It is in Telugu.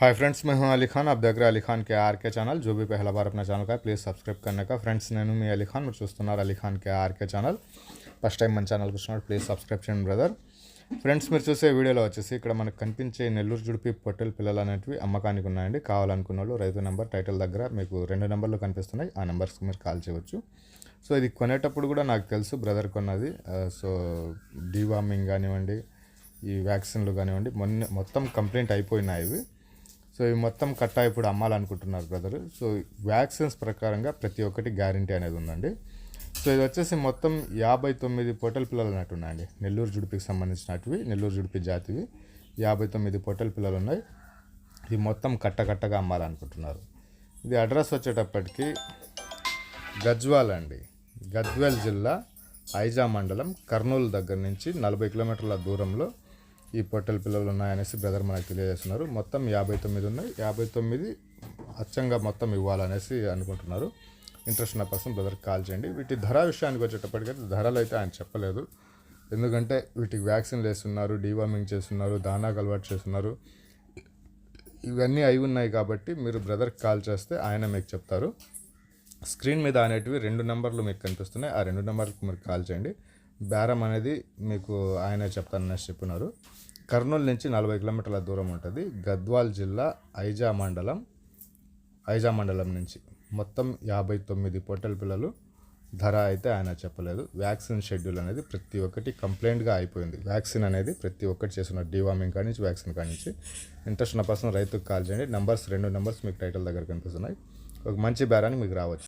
हाय फ्रेंड्स मैं हूं अली खान आप देख रहे हैं अली खान के आर के ఛానల్ जो भी पहला बार अपना ఛానల్ का ప్లీజ్ సబ్స్క్రైబ్ करने का ఫ్రెండ్స్ నేను మీ అలీ ఖాన్ మీరు చూస్తున్నారు Ali Khan K RK channel first time మన ఛానల్కి వచ్చినప్పుడు ప్లీజ్ సబ్స్క్రైబ్ చేయండి బ్రదర్ ఫ్రెండ్స్ మీరు చూసే వీడియోలో వచ్చేసి ఇక్కడ మనకు కనిపించే నెల్లూరు జుడిపి పొట్టెల పిల్లలు అనేటివి అమ్మకానికి ఉన్నాయండి కావాలనుకున్న వాళ్ళు రైతు నెంబర్ టైటిల్ దగ్గర మీకు రెండు నెంబర్లు కనిపిస్తున్నాయి ఆ నెంబర్స్కి మీరు కాల్ చేయవచ్చు సో ఇది కొనేటప్పుడు కూడా నాకు తెలుసు బ్రదర్ కొన్నది ఆ, సో డీవార్మింగ్ కానివ్వండి ఈ వ్యాక్సిన్లు కానివ్వండి మొన్న మొత్తం కంప్లైంట్ అయిపోయినాయి ఇవి సో ఇవి మొత్తం కట్ట ఇప్పుడు అమ్మాలనుకుంటున్నారు బ్రదర్. సో వ్యాక్సిన్స్ ప్రకారంగా ప్రతి ఒక్కటి గ్యారంటీ అనేది ఉందండి. సో ఇది వచ్చేసి మొత్తం యాభై తొమ్మిది పొట్టల పిల్లలు ఉన్నట్టున్నాయండి నెల్లూరు జుడిపికి సంబంధించినటివి నెల్లూరు జుడిపి జాతివి. యాభై తొమ్మిది పొట్టల పిల్లలు ఉన్నాయి. ఇది మొత్తం కట్ట కట్టగా అమ్మాలనుకుంటున్నారు. ఇది అడ్రస్ వచ్చేటప్పటికి గజ్వాల్ అండి. గజ్వాల్ జిల్లా ఐజా మండలం కర్నూలు దగ్గర నుంచి నలభై కిలోమీటర్ల దూరంలో ఈ పొట్టల పిల్లలు ఉన్నాయనేసి బ్రదర్ మనకు తెలియజేస్తున్నారు. మొత్తం యాభై తొమ్మిది ఉన్నాయి. యాభై తొమ్మిది అచ్చంగా మొత్తం ఇవ్వాలనేసి అనుకుంటున్నారు. ఇంట్రెస్ట్ ఉన్న పర్సన్ బ్రదర్ కాల్ చేయండి. వీటి ధర విషయానికి వచ్చేటప్పటికైతే ధరలు అయితే ఆయన చెప్పలేదు. ఎందుకంటే వీటికి వ్యాక్సిన్ వేస్తున్నారు డీవార్మింగ్ చేస్తున్నారు దానాకు అలవాటు చేస్తున్నారు. ఇవన్నీ అయి ఉన్నాయి కాబట్టి మీరు బ్రదర్కి కాల్ చేస్తే ఆయన మీకు చెప్తారు. స్క్రీన్ మీద అనేటివి రెండు నెంబర్లు మీకు కనిపిస్తున్నాయి. ఆ రెండు నెంబర్కి మీరు కాల్ చేయండి. బేరం అనేది మీకు ఆయన చెప్తానని చెప్పినారు. కర్నూలు నుంచి నలభై కిలోమీటర్ల దూరం ఉంటుంది. గద్వాల్ జిల్లా ఐజా మండలం ఐజా మండలం నుంచి. మొత్తం యాభై తొమ్మిది పొట్టెల పిల్లలు. ధర అయితే ఆయన చెప్పలేదు. వ్యాక్సిన్ షెడ్యూల్ అనేది ప్రతి ఒక్కటి కంప్లైంట్గా అయిపోయింది. వ్యాక్సిన్ అనేది ప్రతి ఒక్కటి చేసిన డీవార్మింగ్ కాడి నుంచి వ్యాక్సిన్ కాడి నుంచి. ఇంట్రెస్ట్ ఉన్న పర్సన్ రైతుకు కాల్ చేయండి. నెంబర్స్ రెండు నెంబర్స్ మీకు టైటిల్ దగ్గర కనిపిస్తున్నాయి. ఒక మంచి బేరానికి మీకు రావచ్చు.